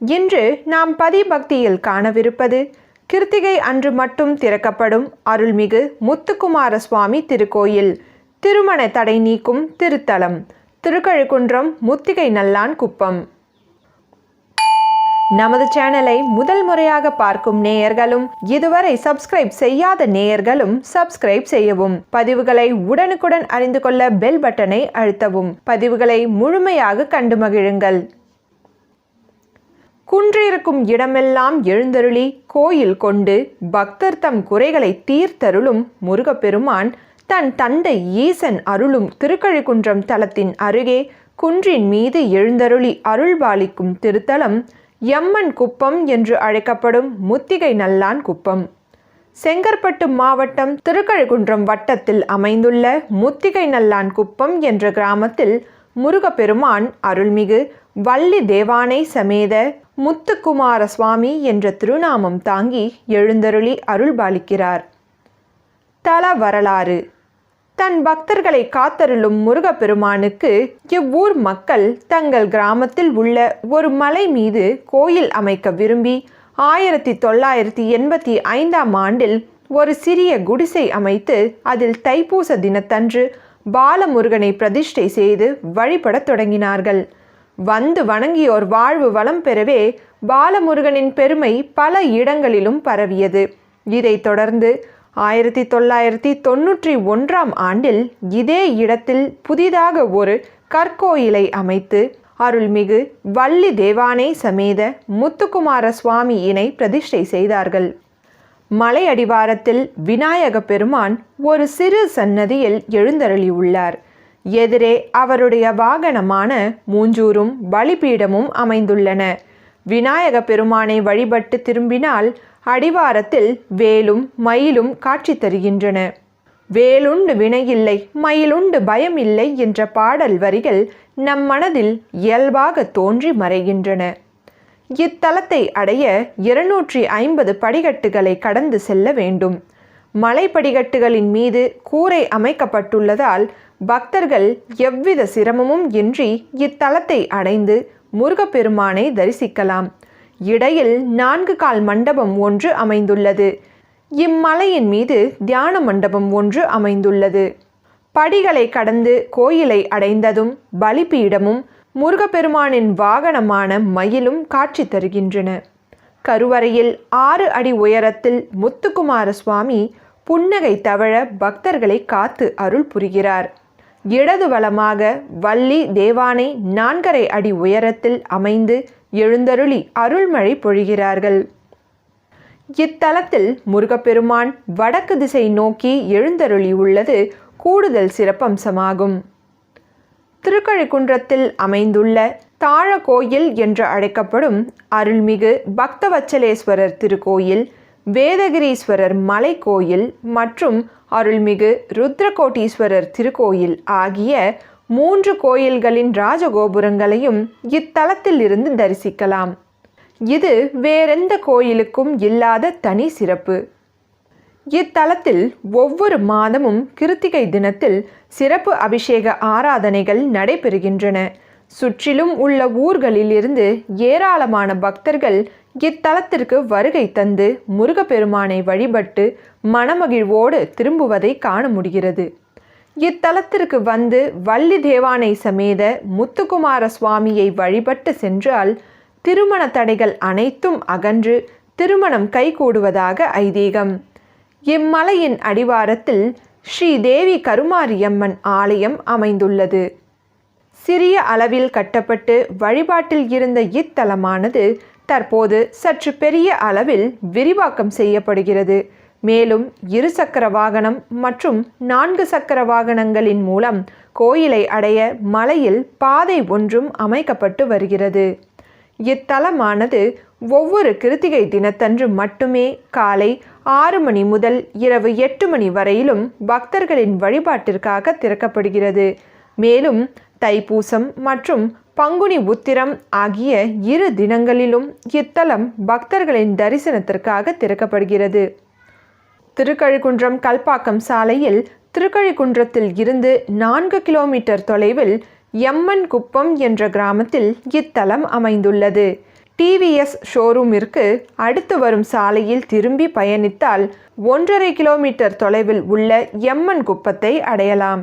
இன்று நாம் பதிபக்தியில் காணவிருப்பது கிருத்திகை அன்று மட்டும் திறக்கப்படும் அருள்மிகு முத்துக்குமார சுவாமி திருக்கோயில். திருமண தடை நீக்கும் திருத்தலம். திருக்கழுக்குன்றம் முத்திகை நல்லான் குப்பம். நமது சேனலை முதல் முறையாக பார்க்கும் நேயர்களும் இதுவரை சப்ஸ்கிரைப் செய்யாத நேயர்களும் சப்ஸ்கிரைப் செய்யவும் பதிவுகளை உடனுக்குடன் அறிந்து கொள்ள பெல் பட்டனை அழுத்தவும் பதிவுகளை முழுமையாக கண்டு மகிழுங்கள். குன்றிருக்கும் இடமெல்லாம் எழுந்தருளி கோயில் கொண்டு பக்தர் தம் குறைகளை தீர்த்தருளும் முருகப்பெருமான் தன் தந்தை ஈசன் அருளும் திருக்கழிக்குன்றம் தலத்தின் அருகே குன்றின் மீது எழுந்தருளி அருள்பாலிக்கும் திருத்தலம் எம்மன் குப்பம் என்று அழைக்கப்படும் முத்திகை நல்லான் குப்பம். செங்கற்பட்டு மாவட்டம் திருக்கழுகுன்றம் வட்டத்தில் அமைந்துள்ள முத்திகை நல்லான் குப்பம் என்ற கிராமத்தில் முருகப்பெருமான் அருள்மிகு வள்ளி தேவானை சமேத முத்துக்குமார சுவாமி என்ற திருநாமம் தாங்கி எழுந்தருளி அருள்பாலிக்கிறார். தல வரலாறு. தன் பக்தர்களை காத்தருளும் முருகப்பெருமானுக்கு இவ்வூர் மக்கள் தங்கள் கிராமத்தில் உள்ள ஒரு மலை மீது கோயில் அமைக்க விரும்பி ஆயிரத்தி தொள்ளாயிரத்தி எண்பத்தி ஐந்தாம் ஆண்டில் ஒரு சிறிய குடிசை அமைத்து அதில் தைப்பூச தினத்தன்று பாலமுருகனை பிரதிஷ்டை செய்து வழிபடத் தொடங்கினார்கள். வந்து வணங்கியோர் வாழ்வு வளம் பெறவே பாலமுருகனின் பெருமை பல இடங்களிலும் பரவியது. இதைத் தொடர்ந்து ஆயிரத்தி தொள்ளாயிரத்தி தொன்னூற்றி ஒன்றாம் ஆண்டில் இதே இடத்தில் புதிதாக ஒரு கற்கோயிலை அமைத்து அருள்மிகு வள்ளி தேவானை சமேத முத்துக்குமார சுவாமி இணை பிரதிஷ்டை செய்தார்கள். மலை அடிவாரத்தில் விநாயக பெருமான் ஒரு சிறு சன்னதியில் எழுந்தருளியுள்ளார். எதிரே அவருடைய வாகனமான மூஞ்சூரும் பலிபீடமும் அமைந்துள்ளன. விநாயக பெருமானை வழிபட்டு திரும்பினால் அடிவாரத்தில் வேலும் மயிலும் காட்சி தருகின்றன. வேலுண்டு வினையில்லை மயிலுண்டு பயம் இல்லை என்ற பாடல் வரிகள் நம் மனதில் இயல்பாக தோன்றி மறைகின்றன. இத்தலத்தை அடைய இருநூற்றி ஐம்பது படிகட்டுகளை கடந்து செல்ல வேண்டும். மலை படிகட்டுகளின் மீது கூரை அமைக்கப்பட்டுள்ளதால் பக்தர்கள் எவ்வித சிரமமும் இன்றி இத்தலத்தை அடைந்து முருகப்பெருமானை தரிசிக்கலாம். இடையில் நான்கு கால் மண்டபம் ஒன்று அமைந்துள்ளது. இம்மலையின் மீது தியான மண்டபம் ஒன்று அமைந்துள்ளது. படிகளை கடந்து கோயிலை அடைந்ததும் பலிபீடமும் முருகப்பெருமானின் வாகனமான மயிலும் காட்சி தருகின்றன. கருவறையில் ஆறு அடி உயரத்தில் முத்துக்குமார சுவாமி புன்னகை தவழ பக்தர்களை காத்து அருள் புரிகிறார். இடது வலமாக வள்ளி தேவானை நான்கரை அடி உயரத்தில் அமைந்து எழுந்தருளி அருள்மழை பொழிகிறார்கள். இத்தலத்தில் முருகப்பெருமான் வடக்கு திசை நோக்கி எழுந்தருளி உள்ளது கூடுதல் சிறப்பம்சமாகும். திருக்கழிக்குன்றத்தில் அமைந்துள்ள தாழ கோயில் என்று அழைக்கப்படும் அருள்மிகு பக்தவச்சலேஸ்வரர் திருக்கோயில் வேதகிரீஸ்வரர் மலை கோயில் மற்றும் அருள்மிகு ருத்ரகோட்டீஸ்வரர் திருக்கோயில் ஆகிய மூன்று கோயில்களின் ராஜகோபுரங்களையும் இத்தலத்தில் இருந்து தரிசிக்கலாம். இது வேறெந்த கோயிலுக்கும் இல்லாத தனி சிறப்பு. இத்தலத்தில் ஒவ்வொரு மாதமும் கிருத்திகை தினத்தில் சிறப்பு அபிஷேக ஆராதனைகள் நடைபெறுகின்றன. சுற்றிலும் உள்ள ஊர்களிலிருந்து ஏராளமான பக்தர்கள் இத்தலத்திற்கு வருகை தந்து முருகப்பெருமானை வழிபட்டு மனமகிழ்வோடு திரும்புவதை காண முடிகிறது. இத்தலத்திற்கு வந்து வள்ளி தேவானை சமேத முத்துக்குமார சுவாமியை வழிபட்டு சென்றால் திருமண தடைகள் அனைத்தும் அகன்று திருமணம் கைகூடுவதாக ஐதீகம். இம்மலையின் அடிவாரத்தில் ஸ்ரீ தேவி கருமாரியம்மன் ஆலயம் அமைந்துள்ளது. சிறிய அளவில் கட்டப்பட்டு வழிபாட்டில் இருந்த இத்தலமானது தற்போது சற்று பெரிய அளவில் விரிவாக்கம் செய்யப்படுகிறது. மேலும் இரு சக்கர வாகனம் மற்றும் நான்கு சக்கர வாகனங்களின் மூலம் கோயிலை அடைய மலையில் பாதை ஒன்றும் அமைக்கப்பட்டு வருகிறது. இத்தலமானது ஒவ்வொரு கிருத்திகை தினத்தன்று மட்டுமே காலை ஆறு மணி முதல் இரவு எட்டு மணி வரையிலும் பக்தர்களின் வழிபாட்டிற்காக திறக்கப்படுகிறது. மேலும் தைப்பூசம் மற்றும் பங்குனி உத்திரம் ஆகிய இரு தினங்களிலும் இத்தலம் பக்தர்களின் தரிசனத்திற்காக திறக்கப்படுகிறது. திருக்கழிக்குன்றம் கல்பாக்கம் சாலையில் திருக்கழிக்குன்றத்தில் இருந்து நான்கு கிலோமீட்டர் தொலைவில் எம்மன் குப்பம் என்ற கிராமத்தில் இத்தலம் அமைந்துள்ளது. டிவிஎஸ் ஷோரூமிற்கு அடுத்து வரும் சாலையில் திரும்பி பயணித்தால் ஒன்றரை கிலோமீட்டர் தொலைவில் உள்ள எம்மன் குப்பத்தை அடையலாம்.